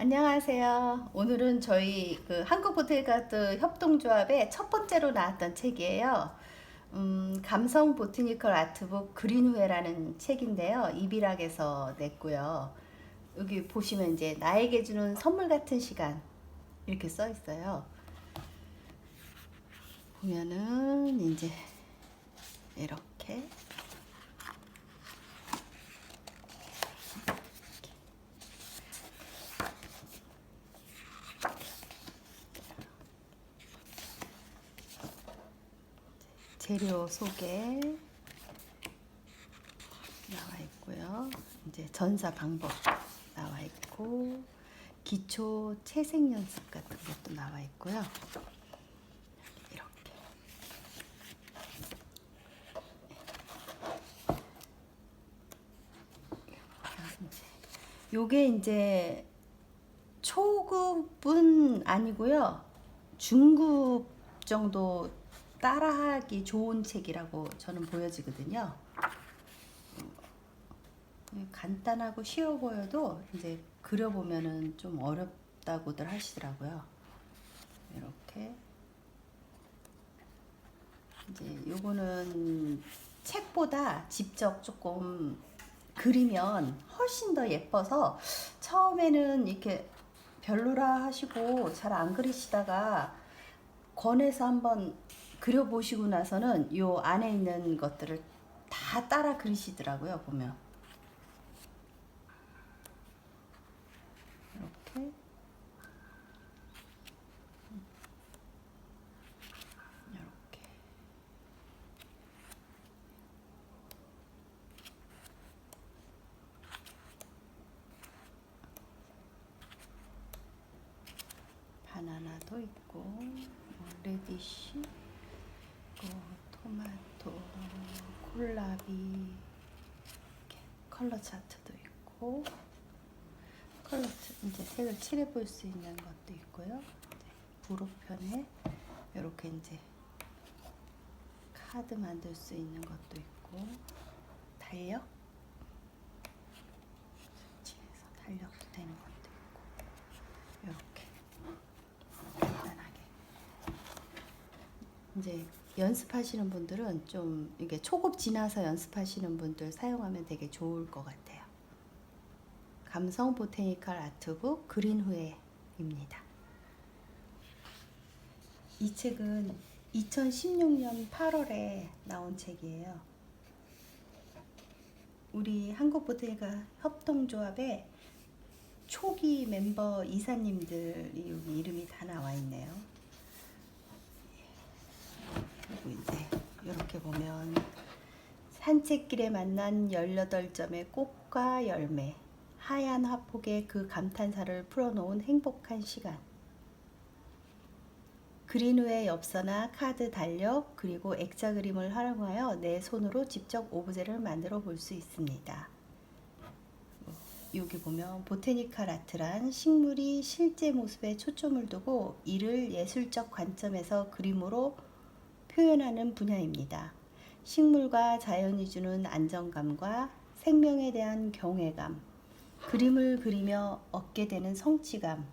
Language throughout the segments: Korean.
안녕하세요. 오늘은 저희 그 한국보테가드 협동조합의 첫 번째로 나왔던 책이에요. 음, 감성 보트니컬 아트북 그린후에라는 책인데요. 이비락에서 냈고요. 여기 보시면 이제 나에게 주는 선물 같은 시간 이렇게 써 있어요. 보면은 이제 이렇게 재료 소개 나와 있고요. 이제 전사 방법 나와 있고 기초 채색 연습 같은 것도 나와 있고요. 이렇게 이제 요게 이제 초급은 아니고요. 중급 정도 따라하기 좋은 책이라고 저는 보여지거든요. 음, 간단하고 쉬워 보여도 이제 그려보면은 좀 어렵다고들 하시더라고요. 이렇게 이제 요거는 책보다 직접 조금 그리면 훨씬 더 예뻐서 처음에는 이렇게 별로라 하시고 잘 안 그리시다가 권해서 한번 그려보시고 나서는 요 안에 있는 것들을 다 따라 그리시더라고요 보면. 이렇게. 이렇게. 바나나도 있고 뭐 레디쉬 있고 토마토 콜라비 이렇게 컬러 차트도 있고 컬러 차 이제 색을 칠해 볼 수 있는 것도 있고요. 부록편에 이렇게 이제 카드 만들 수 있는 것도 있고 달력 설치해서 달력도 되는 것도 있고 이렇게 간단하게 이제 연습하시는 분들은 좀 이게 초급 지나서 연습하시는 분들 사용하면 되게 좋을 것 같아요. 감성 보테니컬 아트북 그린 후에입니다. 이 책은 2016년 8월에 나온 책이에요. 우리 한국 보테니컬 협동조합의 초기 멤버 이사님들이 여기 이름이 다 나와 있네요. 이제 이렇게 보면 산책길에 만난 18점의 꽃과 열매 하얀 화폭에 그 감탄사를 풀어놓은 행복한 시간 그린 후에 엽서나 카드 달력 그리고 액자 그림을 활용하여 내 손으로 직접 오브제를 만들어 볼 수 있습니다. 여기 보면 보테니컬 아트란 식물이 실제 모습에 초점을 두고 이를 예술적 관점에서 그림으로 표현하는 분야입니다. 식물과 자연이 주는 안정감과 생명에 대한 경외감, 그림을 그리며 얻게 되는 성취감,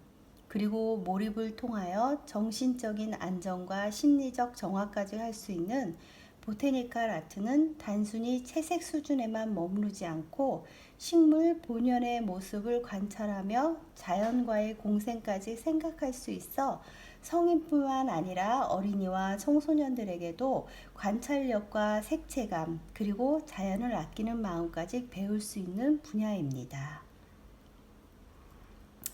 그리고 몰입을 통하여 정신적인 안정과 심리적 정화까지 할 수 있는 보테니컬 아트는 단순히 채색 수준에만 머무르지 않고 식물 본연의 모습을 관찰하며 자연과의 공생까지 생각할 수 있어 성인뿐만 아니라 어린이와 청소년들에게도 관찰력과 색채감 그리고 자연을 아끼는 마음까지 배울 수 있는 분야입니다.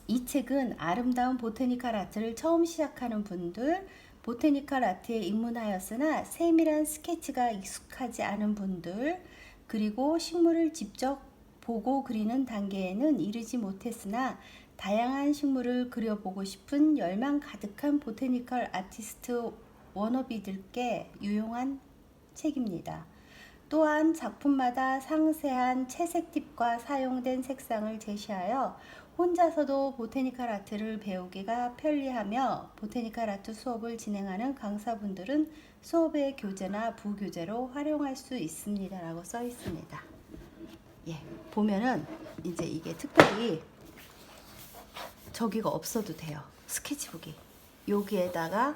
이 책은 아름다운 보테니컬 아트를 처음 시작하는 분들, 보테니컬 아트에 입문하였으나 세밀한 스케치가 익숙하지 않은 분들, 그리고 식물을 직접 보고 그리는 단계에는 이르지 못했으나 다양한 식물을 그려보고 싶은 열망 가득한 보테니컬 아티스트 워너비들께 유용한 책입니다. 또한 작품마다 상세한 채색 팁과 사용된 색상을 제시하여 혼자서도 보테니컬 아트를 배우기가 편리하며 보테니컬 아트 수업을 진행하는 강사분들은 수업의 교재나 부교재로 활용할 수 있습니다. 라고 써 있습니다. 예, 보면은 이제 이게 특별히 저기가 없어도 돼요. 스케치북이. 여기에다가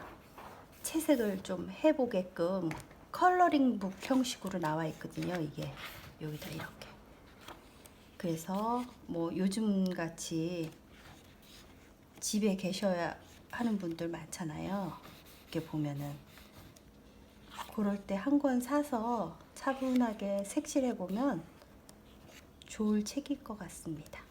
채색을 좀 해보게끔 컬러링북 형식으로 나와 있거든요. 이게 여기다 이렇게. 그래서 뭐 요즘 같이 집에 계셔야 하는 분들 많잖아요. 이렇게 보면은 그럴 때 한 권 사서 차분하게 색칠해 보면 좋을 책일 것 같습니다.